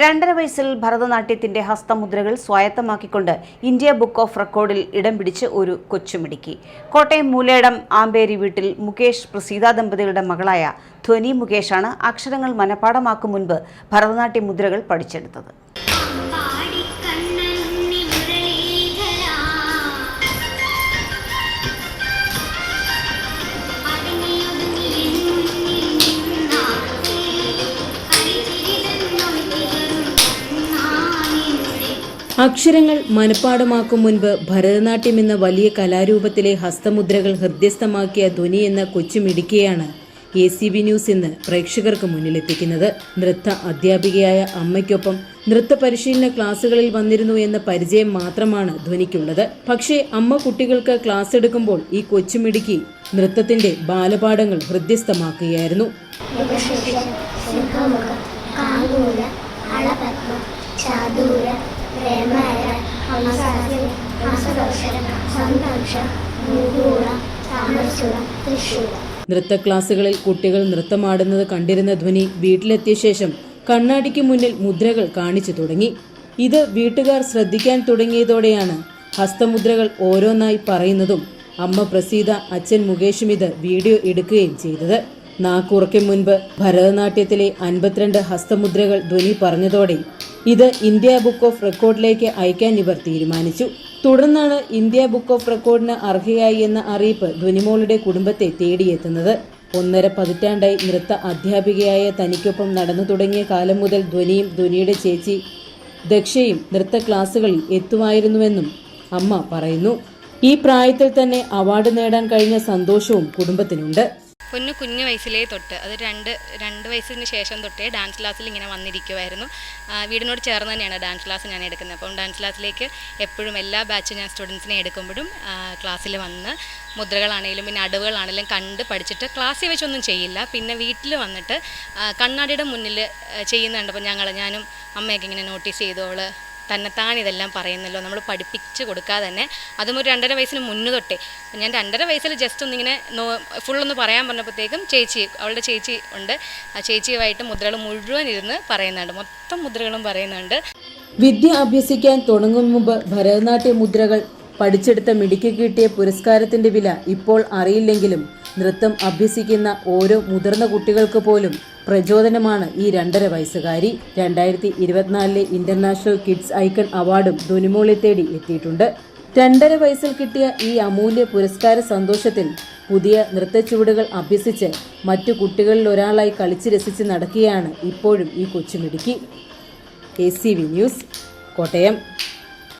രണ്ടര വയസ്സിൽ ഭരതനാട്യത്തിന്റെ ഹസ്തമുദ്രകൾ സ്വായത്തമാക്കിക്കൊണ്ട് ഇന്ത്യ ബുക്ക് ഓഫ് റെക്കോർഡിൽ ഇടം പിടിച്ച് ഒരു കൊച്ചുമിടുക്കി. കോട്ടയം മൂലേടം ആമ്പേരി വീട്ടിൽ മുകേഷ് പ്രസീത ദമ്പതികളുടെ മകളായ ധ്വനി മുകേഷാണ് അക്ഷരങ്ങൾ മനഃപ്പാടമാക്കും മുൻപ് ഭരതനാട്യ മുദ്രകൾ പഠിച്ചെടുത്തത്. അക്ഷരങ്ങൾ മനഃപ്പാടമാക്കും മുൻപ് ഭരതനാട്യം എന്ന വലിയ കലാരൂപത്തിലെ ഹസ്തമുദ്രകൾ ഹൃദ്യസ്ഥമാക്കിയ ധ്വനി എന്ന കൊച്ചുമിടുക്കിയാണ് എ സി ബി ന്യൂസ് ഇന്ന് പ്രേക്ഷകർക്ക് മുന്നിലെത്തിക്കുന്നത്. നൃത്ത അധ്യാപികയായ അമ്മയ്ക്കൊപ്പം നൃത്ത പരിശീലന ക്ലാസ്സുകളിൽ വന്നിരുന്നു എന്ന പരിചയം മാത്രമാണ് ധ്വനിക്കുള്ളത്. പക്ഷേ അമ്മ കുട്ടികൾക്ക് ക്ലാസ് എടുക്കുമ്പോൾ ഈ കൊച്ചുമിടുക്കി നൃത്തത്തിന്റെ ബാലപാഠങ്ങൾ ഹൃദ്യസ്ഥമാക്കുകയായിരുന്നു. യുഗശേഷൻ നൃത്ത ക്ലാസ്സുകളിൽ കുട്ടികൾ നൃത്തമാടുന്നത് കണ്ടിരുന്ന ധ്വനി വീട്ടിലെത്തിയ ശേഷം കണ്ണാടിക്ക് മുന്നിൽ മുദ്രകൾ കാണിച്ചു തുടങ്ങി. ഇത് വീട്ടുകാർ ശ്രദ്ധിക്കാൻ തുടങ്ങിയതോടെയാണ് ഹസ്തമുദ്രകൾ ഓരോന്നായി പറയുന്നതും അമ്മ പ്രസീത അച്ഛൻ മുകേഷും ഇത് വീഡിയോ എടുക്കുകയും ചെയ്തത്. നാക്കുറയ്ക്കും മുൻപ് ഭരതനാട്യത്തിലെ അൻപത്തിരണ്ട് ഹസ്തമുദ്രകൾ ധ്വനി പറഞ്ഞതോടെ ഇത് ഇന്ത്യ ബുക്ക് ഓഫ് റെക്കോർഡിലേക്ക് അയക്കാൻ ഇവർ തീരുമാനിച്ചു. തുടർന്നാണ് ഇന്ത്യ ബുക്ക് ഓഫ് റെക്കോർഡിന് അർഹയായി എന്ന അറിയിപ്പ് ധ്വനിമോളുടെ കുടുംബത്തെ തേടിയെത്തുന്നത്. ഒന്നര പതിറ്റാണ്ടായി നൃത്ത അധ്യാപികയായ തനിക്കൊപ്പം നടന്നു തുടങ്ങിയ കാലം മുതൽ ധ്വനിയും ധ്വനിയുടെ ചേച്ചി ദക്ഷയും നൃത്ത ക്ലാസ്സുകളിൽ എത്തുമായിരുന്നുവെന്നും അമ്മ പറയുന്നു. ഈ പ്രായത്തിൽ തന്നെ അവാർഡ് നേടാൻ കഴിഞ്ഞ സന്തോഷവും കുടുംബത്തിനുണ്ട്. പൊന്നു കുഞ്ഞു വയസ്സിലേ തൊട്ട് അത് രണ്ട് രണ്ട് വയസ്സിന് ശേഷം തൊട്ടേ ഡാൻസ് ക്ലാസ്സിൽ ഇങ്ങനെ വന്നിരിക്കുമായിരുന്നു വീടിനോട് ചേർന്ന് തന്നെയാണ് ഡാൻസ് ക്ലാസ് ഞാൻ എടുക്കുന്നത്. അപ്പം ഡാൻസ് ക്ലാസ്സിലേക്ക് എപ്പോഴും എല്ലാ ബാച്ചും ഞാൻ സ്റ്റുഡൻസിനെ എടുക്കുമ്പോഴും ക്ലാസ്സിൽ വന്ന് മുദ്രകളാണെങ്കിലും പിന്നെ അടവുകളാണെങ്കിലും കണ്ട് പഠിച്ചിട്ട് ക്ലാസ്സിൽ വെച്ചൊന്നും ചെയ്യില്ല. പിന്നെ വീട്ടിൽ വന്നിട്ട് കണ്ണാടിയുടെ മുന്നിൽ ചെയ്യുന്നുണ്ട്. അപ്പോൾ ഞങ്ങൾ ഞാനും അമ്മയൊക്കെ ഇങ്ങനെ നോട്ടീസ് ചെയ്തോൾ തന്നെത്താൻ ഇതെല്ലാം പറയുന്നല്ലോ. നമ്മൾ പഠിപ്പിച്ച് കൊടുക്കാതെ തന്നെ അതും ഒരു രണ്ടര വയസ്സിന് മുന്നു തൊട്ടേ. ഞാൻ രണ്ടര വയസ്സിൽ ജസ്റ്റ് ഒന്നിങ്ങനെ ഫുള്ളൊന്ന് പറയാൻ പറഞ്ഞപ്പോഴത്തേക്കും ചേച്ചി അവളുടെ ചേച്ചി ഉണ്ട്. ആ ചേച്ചിയുമായിട്ട് മുദ്രകൾ മുഴുവൻ ഇരുന്ന് പറയുന്നുണ്ട്. മൊത്തം മുദ്രകളും പറയുന്നുണ്ട്. വിദ്യ അഭ്യസിക്കാൻ തുടങ്ങും മുമ്പ് ഭരതനാട്യ മുദ്രകൾ പഠിച്ചെടുത്ത മിടിക്ക് കിട്ടിയ പുരസ്കാരത്തിന്റെ വില ഇപ്പോൾ അറിയില്ലെങ്കിലും നൃത്തം അഭ്യസിക്കുന്ന ഓരോ മുതിർന്ന കുട്ടികൾക്ക് പോലും പ്രചോദനമാണ് ഈ രണ്ടര വയസ്സുകാരി. രണ്ടായിരത്തി ഇരുപത്തിനാലിലെ ഇന്റർനാഷണൽ കിഡ്സ് ഐക്കൺ അവാർഡും ധുനിമോളെ തേടി എത്തിയിട്ടുണ്ട്. രണ്ടര വയസ്സിൽ കിട്ടിയ ഈ അമൂല്യ പുരസ്കാര സന്തോഷത്തിൽ പുതിയ നൃത്തച്ചുവടുകൾ അഭ്യസിച്ച് മറ്റു കുട്ടികളിൽ ഒരാളായി കളിച്ച് രസിച്ച് നടക്കുകയാണ് ഇപ്പോഴും ഈ കൊച്ചുമിടുക്കി A C V news Kottayam.